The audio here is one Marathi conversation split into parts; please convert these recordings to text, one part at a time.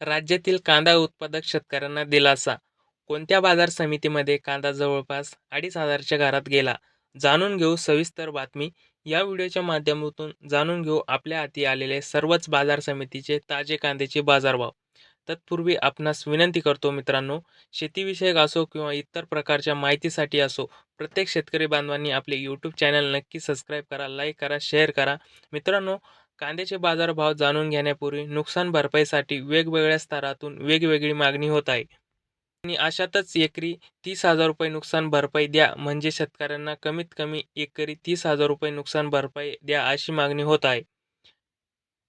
राज्यातील कांदा उत्पादक शेतकऱ्यांना दिलासा. कोणत्या बाजार समितीमध्ये कांदा जवळपास अडीच हजारच्या घरात गेला? जाणून घेऊ सविस्तर बातमी. या व्हिडिओच्या माध्यमातून जाणून घेऊ आपल्या हाती आलेले सर्वच बाजार समितीचे ताजे कांद्याचे बाजारभाव. तत्पूर्वी आपणास विनंती करतो मित्रांनो शेतीविषयक असो किंवा इतर प्रकारच्या माहितीसाठी असो प्रत्येक शेतकरी बांधवांनी आपले यूट्यूब चॅनल नक्की सबस्क्राईब करा लाईक करा शेअर करा. मित्रांनो कांद्याचे बाजारभाव जाणून घेण्यापूर्वी नुकसान भरपाईसाठी वेगवेगळ्या स्तरातून वेगवेगळी मागणी होत आहे. आणि अशातच एकरी तीस हजार रुपये नुकसान भरपाई द्या म्हणजे शेतकऱ्यांना कमीत कमी एकरी तीस हजार रुपये नुकसान भरपाई द्या अशी मागणी होत आहे.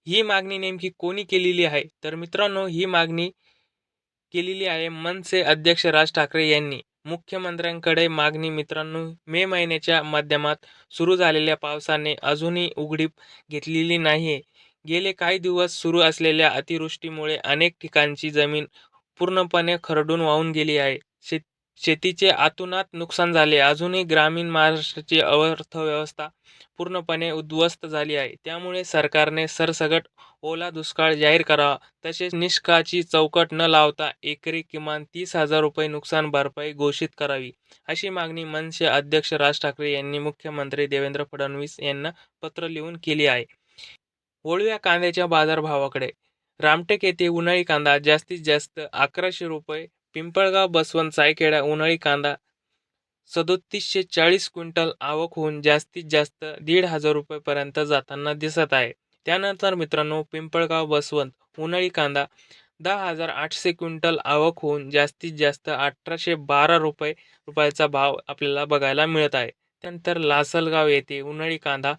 ही मागणी नेमकी कोणी केलेली आहे? तर मित्रांनो ही मागणी केलेली आहे मनसे अध्यक्ष राज ठाकरे यांनी. मुख्यमंत्र्यांकडे मागणी मित्रांनो. मे महिन्याच्या माध्यमात सुरू झालेल्या पावसाने अजूनही उघडीप घेतलेली नाही गेले काही दिवस सुरू असलेल्या अतिवृष्टीमुळे अनेक ठिकाणची जमीन पूर्णपणे खरडून वाहून गेली आहे. शेत शेतीचे आतुनात नुकसान झाले. अजूनही ग्रामीण महाराष्ट्राची अर्थव्यवस्था पूर्णपणे उद्ध्वस्त झाली आहे. त्यामुळे सरकारने सरसगट ओला दुष्काळ जाहीर करावा. तसेच निष्काची चौकट न लावता एकरी किमान तीस हजार रुपये नुकसान भरपाई घोषित करावी. अशी मागणी मनसे अध्यक्ष राज ठाकरे यांनी मुख्यमंत्री देवेंद्र फडणवीस यांना पत्र लिहून केली आहे. ओळव्या कांद्याच्या बाजारभावाकडे. रामटेक येथे उन्हाळी कांदा जास्तीत जास्त अकराशे रुपये पिंपळगाव बसवंत सायखेडा उन्हाळी कांदा सदोतीसशे चाळीस क्विंटल आवक होऊन जास्तीत जास्त दीड हजार रुपयेपर्यंत जाताना दिसत आहे. त्यानंतर मित्रांनो पिंपळगाव बसवंत उन्हाळी कांदा दहा हजार आठशे क्विंटल आवक होऊन जास्तीत जास्त अठराशे बारा रुपये रुपयाचा भाव आपल्याला बघायला मिळत आहे. त्यानंतर लासलगाव येथे उन्हाळी कांदा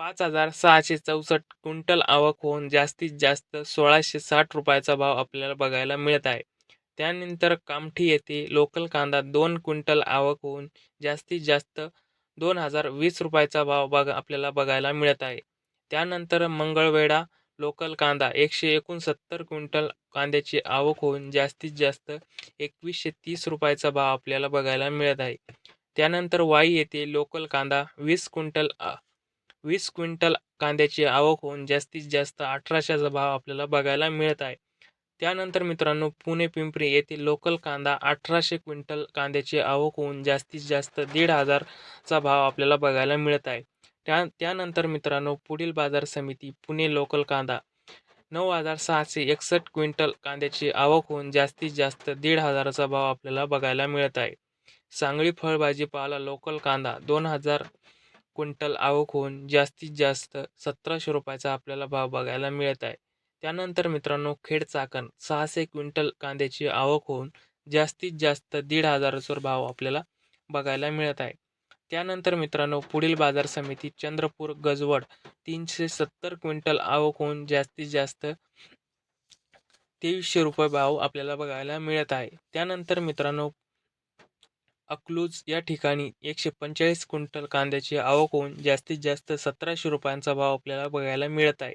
पाच हजार सहाशे चौसष्ट क्विंटल आवक होऊन जास्तीत जास्त सोळाशे साठ रुपयाचा भाव आपल्याला बघायला मिळत आहे. त्यानंतर कामठी येथे लोकल कांदा दोन क्विंटल आवक होऊन जास्तीत जास्त दोन हजार वीस रुपयाचा भाव बघ आपल्याला बघायला मिळत आहे. त्यानंतर मंगळवेढा लोकल कांदा एकशे एकोणसत्तर क्विंटल कांद्याची आवक होऊन जास्तीत जास्त एकवीसशे तीस रुपयाचा भाव आपल्याला बघायला मिळत आहे. त्यानंतर वाई येथे लोकल कांदा वीस क्विंटल वीस क्विंटल कांद्याची आवक होऊन जास्तीत जास्त अठराशेचा भाव आपल्याला बघायला मिळत आहे. त्यानंतर मित्रांनो पुणे पिंपरी येथील लोकल कांदा अठराशे क्विंटल कांद्याची आवक होऊन जास्तीत जास्त दीड हजारचा भाव आपल्याला बघायला मिळत आहे. त्या त्यानंतर मित्रांनो पुढील बाजार समिती पुणे लोकल कांदा नऊ हजार सहाशे एकसष्ट क्विंटल कांद्याची आवक होऊन जास्तीत जास्त दीड हजाराचा भाव आपल्याला बघायला मिळत आहे. सांगळी फळभाजीपाला लोकल कांदा दोन हजार क्विंटल आवक होऊन जास्तीत जास्त सतराशे रुपयाचा आपल्याला भाव बघायला मिळत आहे. त्यानंतर मित्रांनो खेड चाकण सहाशे क्विंटल कांद्याची आवक होऊन जास्तीत जास्त दीड हजाराचा भाव आपल्याला बघायला मिळत आहे. त्यानंतर मित्रांनो पुढील बाजार समिती चंद्रपूर गजवड तीनशे सत्तर क्विंटल आवक होऊन जास्तीत जास्त तेवीसशे रुपये भाव आपल्याला बघायला मिळत आहे. त्यानंतर मित्रांनो अकलूज या ठिकाणी एकशे पंचेचाळीस क्विंटल कांद्याची आवक होऊन जास्तीत जास्त सतराशे रुपयांचा भाव आपल्याला बघायला मिळत आहे.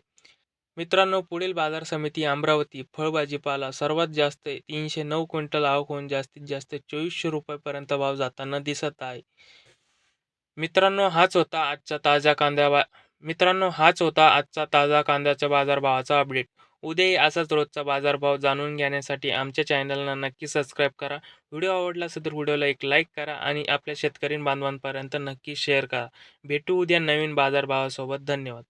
मित्रांनो पुढील बाजार समिती अमरावती फळभाजीपाला सर्वात जास्त तीनशे नऊ क्विंटल आवक होऊन जास्तीत जास्त चोवीसशे रुपयेपर्यंत भाव जाताना दिसत आहे. मित्रांनो हाच होता आजचा ताजा कांद्या बा मित्रांनो हाच होता आजचा ताजा कांद्याच्या बाजारभावाचा अपडेट उद्याही असाच रोजचा बाजारभाव जाणून घेण्यासाठी आमच्या चॅनलला नक्की सबस्क्राईब करा. व्हिडिओ आवडला असेल तर व्हिडिओला एक लाईक करा आणि आपल्या शेतकरी बांधवांपर्यंत नक्की शेअर करा. भेटू उद्या नवीन बाजारभावासोबत. धन्यवाद.